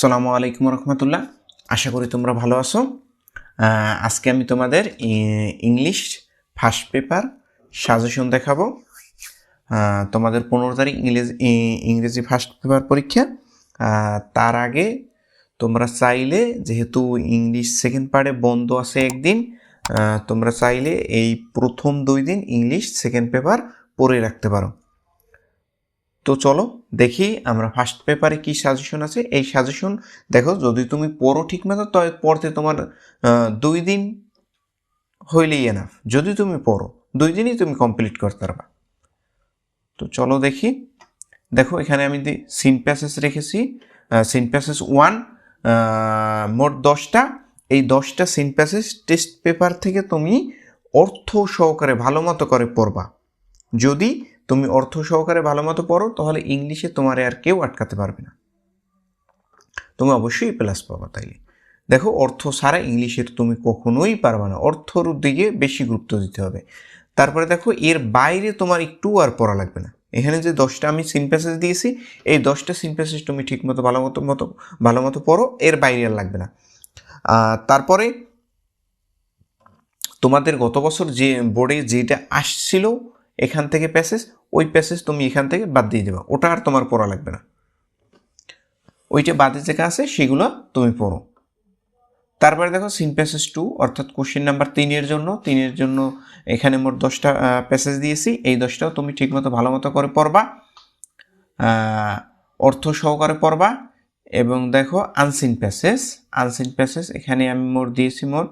সালামু আলাইকুম রহমতুল্লাহ। আশা করি তোমরা ভালো আছো। আজকে আমি তোমাদের ইংলিশ ফার্স্ট পেপার সাজেশন দেখাবো। তোমাদের পনেরো তারিখ ইংরেজি ইংরেজি ফার্স্ট পেপার পরীক্ষা। তার আগে তোমরা চাইলে, যেহেতু ইংলিশ সেকেন্ড পার্টে বন্ধ আছে একদিন তোমরা চাইলে এই প্রথম দুই দিন ইংলিশ সেকেন্ড পেপার পড়ে রাখতে পারো। তো চলো দেখি আমরা ফার্স্ট পেপারে কি সাজেশন আছে। এই সাজেশন দেখো, যদি তুমি পড়ো ঠিক মতো তবে পড়তে তোমার দুই দিন হইলেই এনাফ যদি তুমি পড়ো, দুই দিনই তুমি কমপ্লিট করতে পারবা। তো চলো দেখি। দেখো, এখানে আমি সিন প্যাসেজ রেখেছি। সিন প্যাসেজ ওয়ান মোট দশটা। এই দশটা সিন প্যাসেজ টেস্ট পেপার থেকে তুমি অর্থ সহকারে ভালো মতো করে পড়বা। যদি তুমি অর্থ সহকারে ভালো মতো পড়ো, তাহলে ইংলিশে তোমার আর কেউ আটকাতে পারবে না। তুমি অবশ্যই প্লাস পাবা তাইলে। দেখো, অর্থ ছাড়া ইংলিশের তুমি কখনোই পারবে না। অর্থর দিকে বেশি গুরুত্ব দিতে হবে। তারপরে দেখো, এর বাইরে তোমার একটু আর পড়া লাগবে না। এখানে যে দশটা আমি সিন প্যাসেজ দিয়েছি, এই দশটা সিন প্যাসেজ তুমি ঠিক মতো ভালো মতো মতো ভালো মতো পড়ো, এর বাইরে আর লাগবে না। তারপরে তোমাদের গত বছর যে বোর্ডে যেটা আসছিল এখান থেকে প্যাসেজ ওই প্যাসেজ তুমি এখান থেকে বাদ দিয়ে দেবা। ওটা আর তোমার পড়া লাগবে না। ওইটা বাদে যেটা আছে, সেগুলো তুমি পড়ো। তারপরে দেখো সিন প্যাসেজ টু অর্থাৎ কোশ্চেন নাম্বার তিনের জন্য তিনের জন্য এখানে মোট দশটা প্যাসেজ দিয়েছি। এই দশটাও তুমি ঠিকমতো ভালো মতো করে পড়বা অর্থ সহকারে পড়বা এবং দেখো আনসিন প্যাসেজ আনসিন প্যাসেজ এখানে আমি মোট দিয়েছি মোট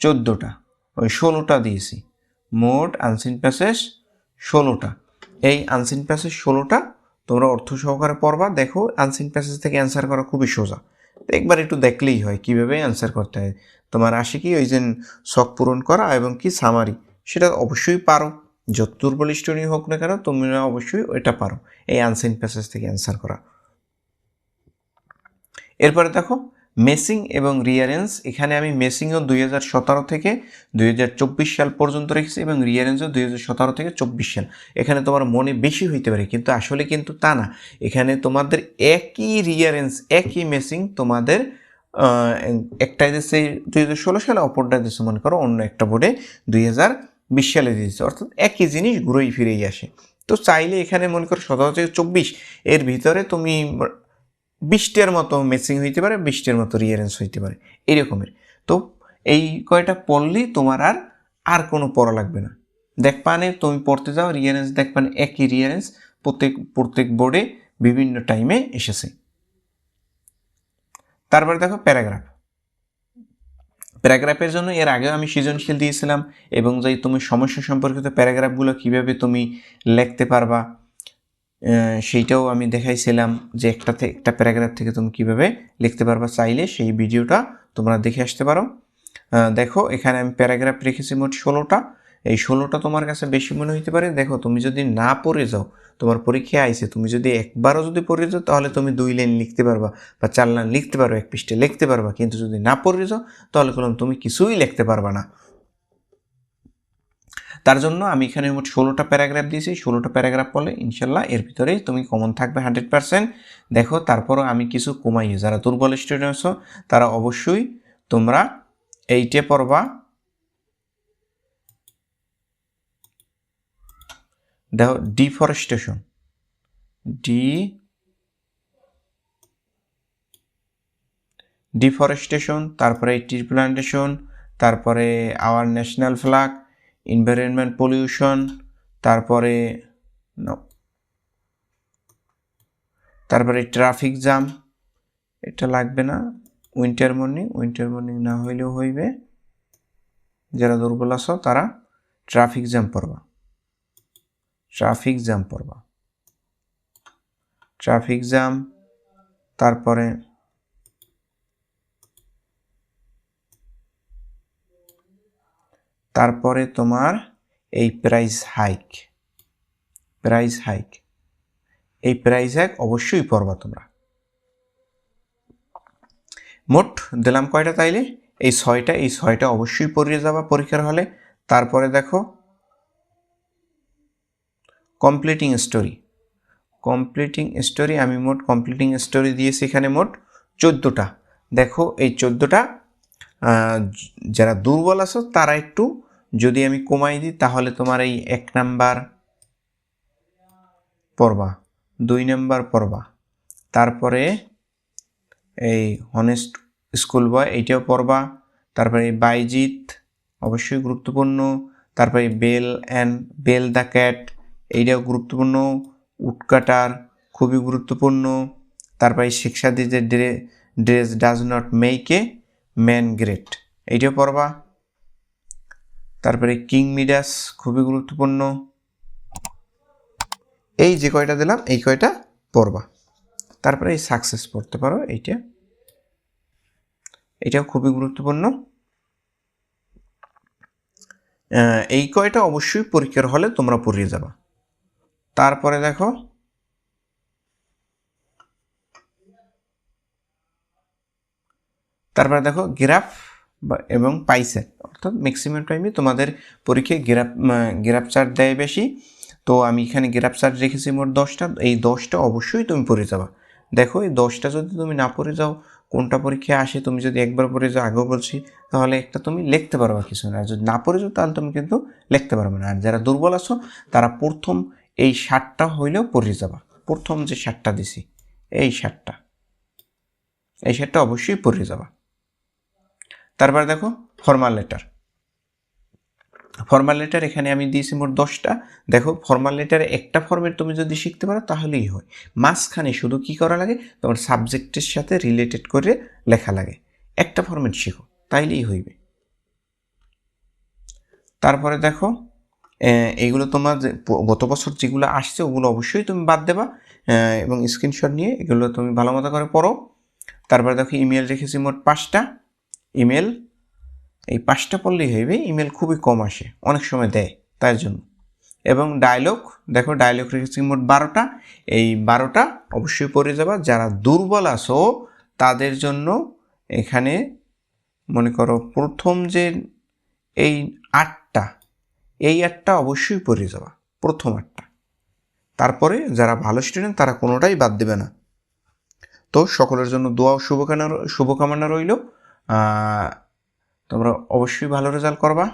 চোদ্দোটা, ওই ষোলোটা দিয়েছি। মোট আনসিন প্যাসেজ ষোলোটা। এই আনসিন প্যাসেজ ষোলোটা, তোমরা অর্থ সহকারে পড়বা। দেখো আনসিন প্যাসেজ থেকে অ্যান্সার করা খুবই সোজা। একবার একটু দেখলেই হয়, কীভাবে অ্যান্সার করতে হয়। তোমার আসে কি ওই যে শখ পূরণ করা এবং কি সামারি সেটা অবশ্যই পারো। যত দুর্বল স্টোরি হোক না কেন, তোমরা অবশ্যই ওইটা পারো। এই আনসিন প্যাসেজ থেকে অ্যান্সার করা। এরপরে দেখো মেসিং এবং রিয়ারেন্স, এখানে আমি মেসিংও দুই হাজার সতেরো থেকে দুই হাজার চব্বিশ সাল পর্যন্ত রেখেছি এবং রিয়ারেন্সও দুই হাজার সতেরো থেকে চব্বিশ সাল। এখানে তোমার মনে বেশি হইতে পারে, কিন্তু আসলে কিন্তু তা না। এখানে তোমাদের একই রিয়ারেন্স, একই মেসিং তোমাদের একটা দিয়েছে দুই হাজার ষোলো সালে অপরটা দিয়েছে মনে করো, অন্য একটা বোর্ডে দুই হাজার বিশ সালে দিয়েছে। অর্থাৎ একই জিনিস ঘুরেই ফিরেই আসে। তো চাইলে এখানে মনে করো সতেরো থেকে চব্বিশ, এর ভিতরে তুমি বিশটার মতো মেসিং হইতে পারে, বিশটার মতো রিয়ারেন্স হইতে পারে, এরকমের। তো এই কয়টা পড়লেই তোমার আর আর কোনো পড়া লাগবে না। দেখপানে তুমি পড়তে যাও রিয়ারেন্স দেখপানে একই রিয়ারেন্স প্রত্যেক প্রত্যেক বোর্ডে বিভিন্ন টাইমে এসেছে। তারপরে দেখো প্যারাগ্রাফ প্যারাগ্রাফের জন্য এর আগেও আমি সৃজনশীল দিয়েছিলাম এবং যাই তুমি সমস্যা সম্পর্কিত প্যারাগ্রাফগুলো কীভাবে তুমি লিখতে পারবা সেইটাও আমি দেখাইছিলাম যে একটা থেকে একটা প্যারাগ্রাফ থেকে তুমি কীভাবে লিখতে পারবা চাইলে সেই ভিডিওটা তোমরা দেখে আসতে পারো। দেখো, এখানে আমি প্যারাগ্রাফ রেখেছি মোট ষোলোটা। এই ষোলোটা তোমার কাছে বেশি মনে হইতে পারে। দেখো, তুমি যদি না পড়ে যাও, তোমার পরীক্ষায় আইছে, তুমি যদি একবারও যদি পড়ে যাও, তাহলে তুমি দুই লাইন লিখতে পারবা বা চার লাইন লিখতে পারো এক পৃষ্ঠে লিখতে পারবা। কিন্তু যদি না পড়ে যাও, তাহলে কোনো তুমি কিছুই লিখতে পারবা না। তার জন্য আমি এখানে মোট ষোলোটা প্যারাগ্রাফ দিয়েছি। ষোলোটা প্যারাগ্রাফ পড়লে ইনশাল্লাহ, এর ভিতরে তুমি কমন থাকবে হান্ড্রেড পার্সেন্ট। দেখো, তারপরও আমি কিছু কমাইয়ে যারা দুর্বল স্টুডেন্ট আছো, তারা অবশ্যই তোমরা এইটে পড়বা। দেখো ডিফরেস্টেশন ডি ডিফরেস্টেশন তারপরে ট্রি প্লান্টেশন তারপরে our national flag environment pollution তারপরে তারপরে ট্রাফিক জ্যাম এটা লাগবে না। উইন্টার মর্নিং উইন্টার মর্নিং না হইলেও হইবে। যারা দুর্বল আছো, তারা ট্রাফিক জ্যাম পড়বা। ট্রাফিক জ্যাম পড়বা। ট্রাফিক জ্যাম তারপরে তারপরে তোমার এই প্রাইস হাইক প্রাইস হাইক এই প্রাইস হাইক অবশ্যই পড়বা তোমরা। মোট দিলাম কয়টা তাইলে? এই ছয়টা এই ছয়টা অবশ্যই পড়িয়ে যাবা পরীক্ষার হলে। তারপরে দেখো কমপ্লিটিং স্টোরি কমপ্লিটিং স্টোরি আমি মোট কমপ্লিটিং স্টোরি দিয়েছি এখানে মোট চোদ্দোটা। দেখো এই চোদ্দোটা যারা দুর্বল আছো তারা একটু যদি আমি কমাই দিই, তাহলে তোমার এই এক নাম্বার পড়বা দুই নাম্বার পড়বা তারপরে এই হনেস্ট স্কুল বয় এইটাও পড়বা তারপরে এই বাইজিৎ অবশ্যই গুরুত্বপূর্ণ। তারপরে bell and bell the cat এইটাও গুরুত্বপূর্ণ। উটকাটার খুবই গুরুত্বপূর্ণ। তারপরে শিক্ষা দিতে dress does not make a man great এইটাও পড়বা তারপরে কিং মিডাস খুবই গুরুত্বপূর্ণ। এই যে কয়টা দিলাম, এই কয়টা পড়বা। তারপরে এই সাকসেস পড়তে পারো, এইটা। এটাও খুবই গুরুত্বপূর্ণ। এই কয়টা অবশ্যই পরীক্ষার হলে তোমরা পড়িয়ে যাবা। তারপরে দেখো তারপরে দেখো গ্রাফ এবং পাইসেট অর্থাৎ ম্যাক্সিমাম টাইমে তোমাদের পরীক্ষায় গ্রাফ গ্রাফ চার্ট দেয় বেশি। তো আমি এখানে গ্রাফ চার্ট রেখেছি মোট দশটা। এই দশটা অবশ্যই তুমি পড়ে যাবা। দেখো, এই দশটা যদি তুমি না পড়ে যাও, কোনটা পরীক্ষায় আসে তুমি যদি একবার পড়ে যাও, আগেও বলছি, তাহলে একটা তুমি লিখতে পারবা কিছু না। যদি না পড়ে যাও, তাহলে তুমি কিন্তু লিখতে পারবে না। আর যারা দুর্বল আছো, তারা প্রথম এই ষাটটা হইলেও পড়ে যাবা। প্রথম যে ষাটটা দিছি, এই ষাটটা এই ষাটটা অবশ্যই পড়ে যাবা। তারপর দেখো ফর্মাল লেটার ফর্মাল লেটার এখানে আমি দিয়েছি মোট দশটা। দেখো ফর্মাল লেটারে একটা ফর্মেট তুমি যদি শিখতে পারো, তাহলেই হয়। মাঝখানে শুধু কি করা লাগে? তোমার সাবজেক্টের সাথে রিলেটেড করে লেখা লাগে। একটা ফর্মেট শিখো, তাইলেই হইবে। তারপরে দেখো এইগুলো তোমার গত বছর যেগুলো আসছে, ওগুলো অবশ্যই তুমি বাদ দেবা। এবং স্ক্রিনশট নিয়ে এগুলো তুমি ভালো মতো করে পড়ো। তারপরে দেখো ইমেল রেখেছি মোট পাঁচটা। ইমেল, এই পাঁচটা পড়লেই হইবে ইমেল খুবই কম আসে, অনেক সময় দেয় তার জন্য। এবং ডায়লগ দেখো ডায়লগ রেখেছি মোট বারোটা, এই বারোটা অবশ্যই পড়ে যাবা। যারা দুর্বল আছো, তাদের জন্য এখানে মনে করো প্রথম যে এই আটটা এই আটটা অবশ্যই পড়ে যাবা, প্রথম আটটা। তারপরে যারা ভালো স্টুডেন্ট তারা কোনোটাই বাদ দেবে না। তো সকলের জন্য দোয়া শুভকামনা শুভকামনা রইল। তোমরা অবশ্যই ভালো রেজাল্ট করবা।